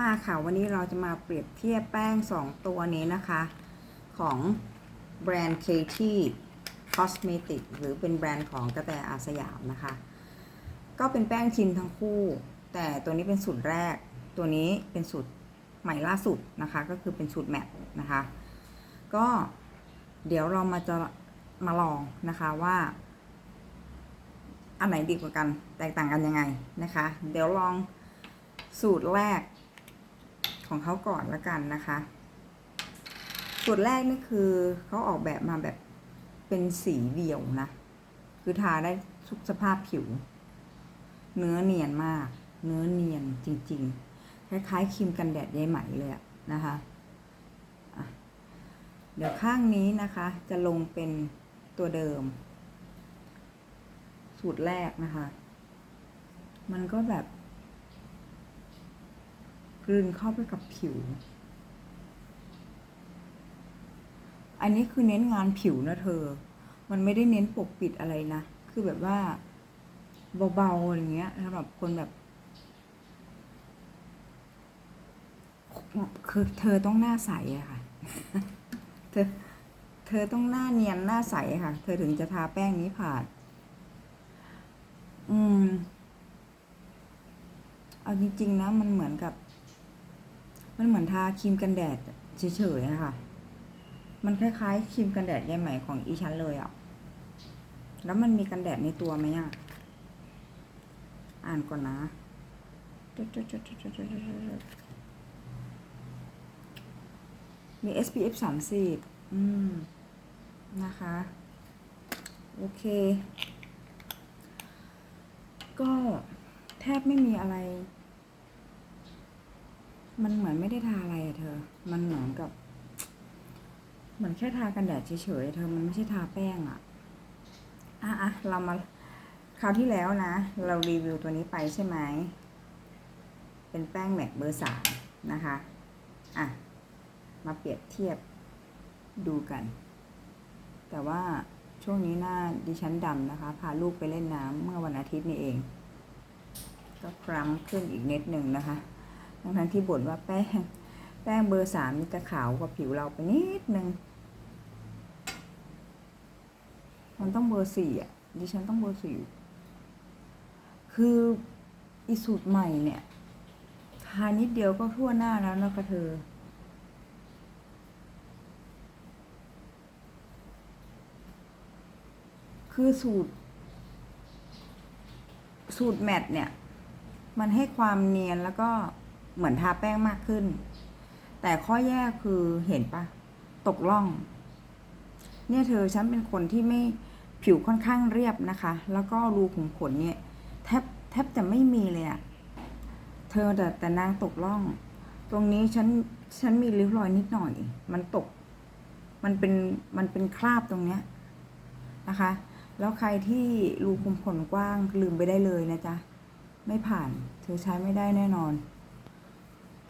มาค่ะวันนี้เราจะมาเปรียบเทียบแป้ง 2 ตัวนี้นะคะ ของแบรนด์ KT Cosmetic หรือเป็นแบรนด์ของกระแตอาสยามนะคะ ก็เป็นแป้งทินทั้งคู่ แต่ตัวนี้เป็นสูตรแรก ตัวนี้เป็นสูตรใหม่ล่าสุดนะคะ ก็คือเป็นสูตรแมตต์นะคะ ก็เดี๋ยวเรามาจะมาลองนะคะว่าอันไหนดีกว่ากันแตกต่างกันยังไงนะคะ เดี๋ยวลองสูตรแรก ของเขาก่อนละกันนะคะสูตรแรกนี่คือเขาออกแบบมาแบบเป็นสีเดียวนะ คือทาได้ทุกสภาพผิว เนื้อเนียนมาก เนื้อเนียนจริง ๆ คล้ายๆครีมกันแดดยายไหมเลยนะคะะเดี๋ยวข้างนี้นะคะ จะลงเป็นตัวเดิม สูตรแรกนะคะ มันก็แบบ กลืนเข้าไปกับผิว อันนี้คือเน้นงานผิวนะเธอ มันไม่ได้เน้นปกปิดอะไรนะ คือแบบว่าเบาๆอะไรเงี้ยสำหรับคนแบบคือเธอต้องหน้าใสอะค่ะ เธอ เธอต้องหน้าเนียนหน้าใสค่ะ เธอถึงจะทาแป้งนี้ผ่าน อืม เอาจริงๆนะมันเหมือนกับ มันเหมือนทาครีมกันแดดเฉยๆอะคะ มันคล้ายๆครีมกันแดดยายไหมของอีชั้นเลยอะแล้วมันมีกันแดดในตัวไหมอะอ่านก่อนนะมี SPF 30 อืม นะคะ โอเค ก็แทบไม่มีอะไร มันเหมือนไม่ได้ทาอะไรอะเธอ มันเหมือนกับ เหมือนแค่ทากันแดดเฉยๆเธอ มันไม่ใช่ทาแป้งอะอะอะเรามาคราวที่แล้วนะ เรารีวิวตัวนี้ไปใช่ไหม เป็นแป้งแม็กเบอร์สามนะคะ อะ มาเปรียบเทียบดูกัน แต่ว่าช่วงนี้หน้าดิฉันดำนะคะ พาลูกไปเล่นน้ำเมื่อวันอาทิตย์นี่เอง ก็คล้ำขึ้นอีกนิดหนึ่งนะคะ ทั้งทั้งที่บ่นว่าแป้ง แป้งเบอร์สามนี่จะขาวกว่าผิวเราไปนิดนึง มันต้องเบอร์สี่อะ ดิฉันต้องเบอร์สี่ คืออีสูตรใหม่เนี่ย ทานิดเดียวก็ทั่วหน้าแล้วนะคะเธอคือสูตร สูตรแมทเนี่ย มันให้ความเนียนแล้วก็ เหมือนทาแป้งมากขึ้น แต่ข้อแย่คือเห็นปะตกล่อง เนี่ยเธอฉันเป็นคนที่ไม่ผิวค่อนข้างเรียบนะคะ แล้วก็รูขุมขนเนี่ยแทบแทบจะไม่มีเลยอะเธอแต่แต่นางตกล่อง ตรงนี้ฉันฉันมีริ้วรอยนิดหน่อย มันตก มันเป็นมันเป็นคราบตรงเนี้ยนะคะ แล้วใครที่รูขุมขนกว้างลืมไปได้เลยนะจ๊ะไม่ผ่าน เธอใช้ไม่ได้แน่นอน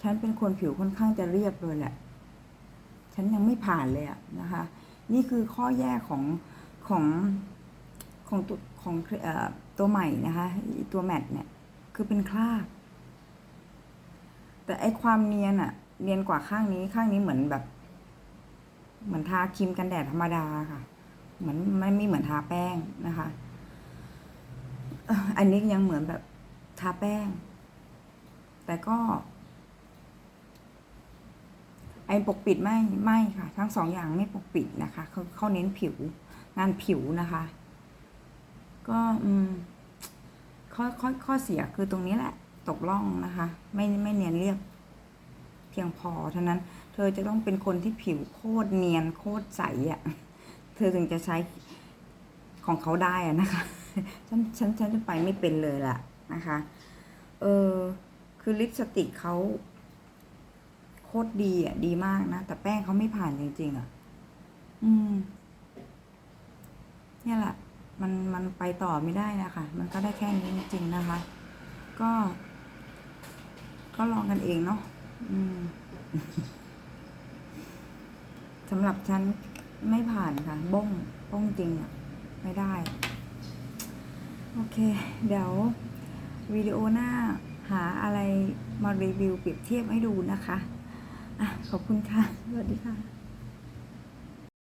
ฉันเป็นคนผิวค่อนข้างจะเรียบเลยแหละ ฉันยังไม่ผ่านเลยอะนะคะ นี่คือข้อแย่ของของของตัวของตัวใหม่นะคะตัวแมทเนี่ยคือเป็นคราบ แต่ไอความเนียนอะเนียนกว่าข้างนี้ข้างนี้เหมือนแบบ เหมือนทาครีมกันแดดธรรมดาค่ะ เหมือนไม่ไม่เหมือนทาแป้งนะคะอันนี้ยังเหมือนแบบทาแป้ง แต่ก็ ไอปกปิดไม่ไม่ค่ะ ทั้งสองอย่างไม่ปกปิดนะคะเขาเขาเน้นผิวงานผิวนะคะ ก็อืมข้อข้อข้อเสียคือตรงนี้แหละ ตกล่องนะคะ ไม่ไม่เนียนเรียบ เพียงพอเท่านั้น เธอจะต้องเป็นคนที่ผิวโคตรเนียนโคตรใสอะ่ะ เธอถึงจะใช้ของเขาได้อะนะคะ ฉันฉันฉันจะไปไม่เป็นเลยล่ะนะคะ เออคือลิปสติกเขา ตรดีอะ ดีมากนะ แต่แป้งเขาไม่ผ่านจริงๆอะ อืม เนี่ยแหละ มันมันไปต่อไม่ได้นะคะ มันก็ได้แค่นี้จริงๆนะคะ ก็ ก็ลองกันเองเนาะอืมสำหรับฉันไม่ผ่านค่ะ บ้งบ้งจริงอะ ไม่ได้ โอเค เดี๋ยววิดีโอหน้าหาอะไรมารีวิวเปรียบเทียบให้ดูนะคะ ขอบคุณค่ะ สวัสดีค่ะ